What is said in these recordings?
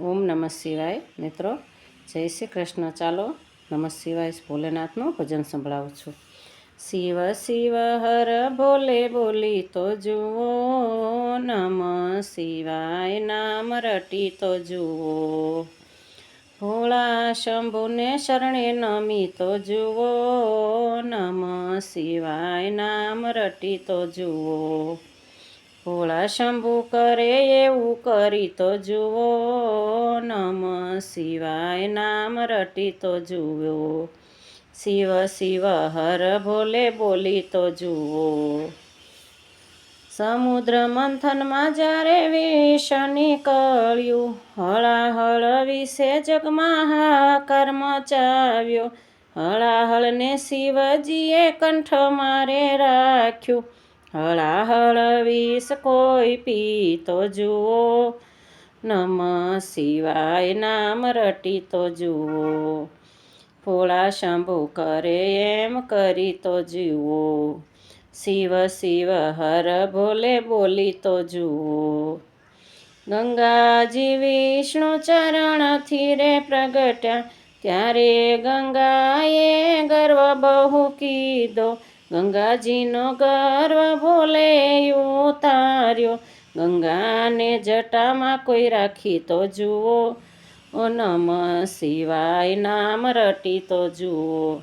ઓમ નમઃ શિવાય. મિત્રો, જય શ્રી કૃષ્ણ. ચાલો નમઃ શિવાય ભોલેનાથનું ભજન સંભળાવું છું. શિવ શિવ હર ભોલે બોલી તો જુઓ. નમઃ શિવાય નામ રટી તો જુઓ. ભોળા શંભુને શરણે નમી તો જુઓ. નમઃ શિવાય નામ રટી તો જુઓ. ભોળા શંભુ કરે એવું કરી તો જુઓ, નમ શિવાય નામ રટી તો જુઓ. શિવ શિવ હર ભોલે બોલી તો જુઓ. સમુદ્ર મંથનમાં જ્યારે વિષ નીકળ્યું હળાહળ વિશે જગમાં હાકાર મચાવ્યો હળાહળને શિવજીએ કંઠ મારે રાખ્યું હળાહળ વિષ કોઈ પીતો જુઓ. નમ શિવાય નામ રટી તો જુઓ. ફોળા શંભુ કરે એમ કરી તો જુઓ. શિવ શિવ હર ભોલે બોલી તો જુઓ. ગંગાજી વિષ્ણુ ચરણથી રે પ્રગટ્યા. ત્યારે ગંગાએ ગર્વ બહુ કીધો. ગંગાજીનો ગર્વ ભોલે ઉતાર્યો ગંગાને જટામાં કોઈ રાખી તો જુઓ. ઓ નમ શિવાય નામ રટી તો જુઓ.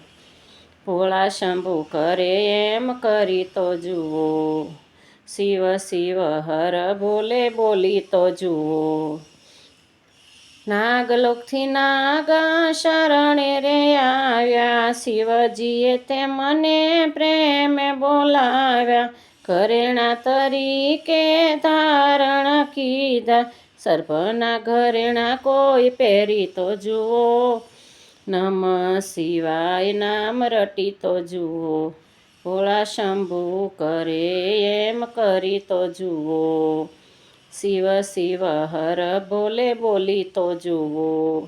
ભોળા શંભુ કરે એમ કરી તો જુઓ. શિવ શિવ હર ભોલે બોલી તો જુઓ. નાગલોકથી નાગા શરણે રે આવ્યા. શિવજીએ તે મને પ્રેમે બોલાવ્યા. ઘરેણા તરીકે ધારણ કીધા. સર્પના ઘરેણા કોઈ પહેરી તો જુઓ. નમ શિવાય નામ રટી તો જુઓ. ભોળા શંભુ કરે એમ કરી તો જુઓ. શિવ શિવ હર બોલે બોલી તો જુઓ.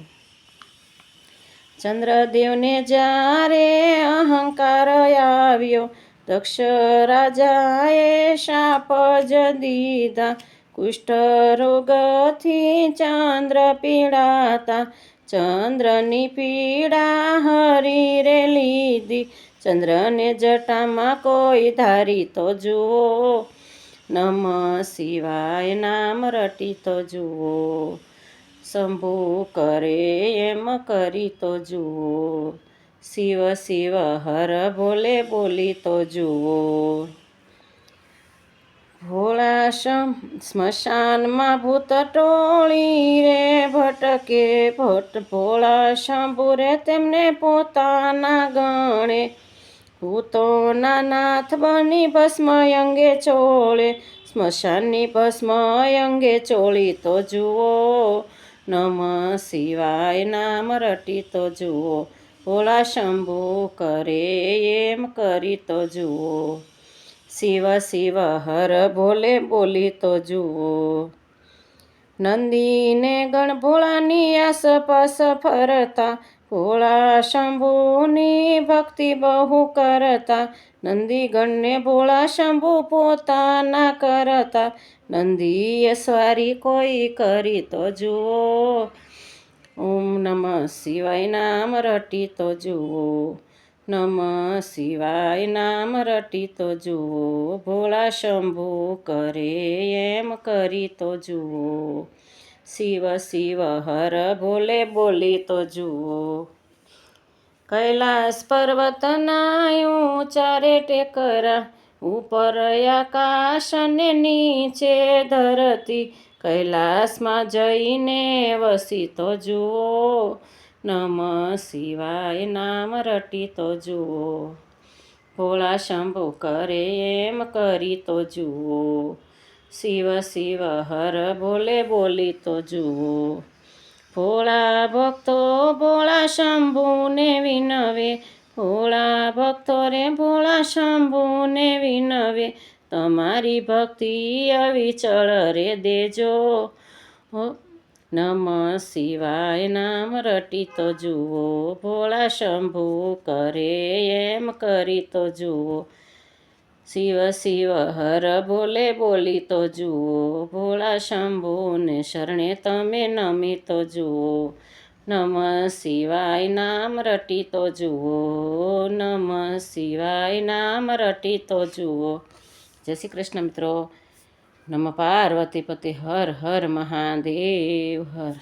ચંદ્રદેવને જ્યારે અહંકાર આવ્યો દક્ષ રાજાએ શાપ જ દીધા. કુષ્ઠ રોગથી ચંદ્ર પીડાતા, ચંદ્રની પીડા હરી રે લીધી. ચંદ્રને જટામાં કોઈ ધારી તો જુઓ. નમ શિવાય નામ રટી તો જુઓ શંભુ કરે એમ કરી તો જુઓ શિવ શિવ હર ભોલે બોલી તો જુઓ ભોળા સ્મશાનમાં ભૂત ટોળી રે ભટકે ભટ ભોળા શંભુ રે તેમને પોતાના ગણે ભૂતોના નાથ બની ભસ્મ અંગે ચોળે, સ્મશાનની ભસ્મ અંગે ચોળી તો જુઓ. નમ શિવાય નામ રટી તો જુઓ. ભોળા શંભુ કરે એમ કરી તો જુઓ. શિવ શિવ હર ભોલે બોલી તો જુઓ. નંદીને ગણ ભોળાની આસપાસ ફરતા ભોળા શંભુની ભક્તિ બહુ કરતા, નંદીગણને ભોળા શંભુ પોતાના કરતા, નંદીએ સ્વારી કોઈ કરી તો જુઓ. ઓમ નમઃ શિવાય નામ રટી તો જુઓ. નમ શિવાય નામ રટી તો જુઓ. ભોળા શંભુ કરે એમ કરી તો જુઓ. શિવ શિવ હર ભોલે બોલી તો જુઓ. કૈલાસ પર્વતના ચારે ટેકરા, ઉપર આકાશ ને નીચે ધરતી. કૈલાસમાં જઈને વસી તો જુઓ. નમ શિવાય નામ રટી તો જુઓ. ભોળા શંભુ કરે એમ કરી તો જુઓ. શિવ શિવ હર બોલે બોલી તો જુઓ. ભોળા ભક્તો ભોળા શંભુને વિનવે. ભોળા ભક્તો રે ભોળા શંભુને વિનવે. તમારી ભક્તિ અવિચળ રે દેજો. નમ શિવાય નામ રટી તો જુઓ. ભોળા શંભુ કરે એમ કરી તો જુઓ. શિવ શિવ હર બોલે બોલી તો જુઓ. ભોળા શંભુને શરણે તમે નમી તો જુઓ. નમ શિવાય નામ રટી તો જુઓ. નમ શિવાય નામ રટી તો જુઓ. જય શ્રી કૃષ્ણ મિત્રો. નમ પાર્વતી પતિ હર હર મહાદેવ હર.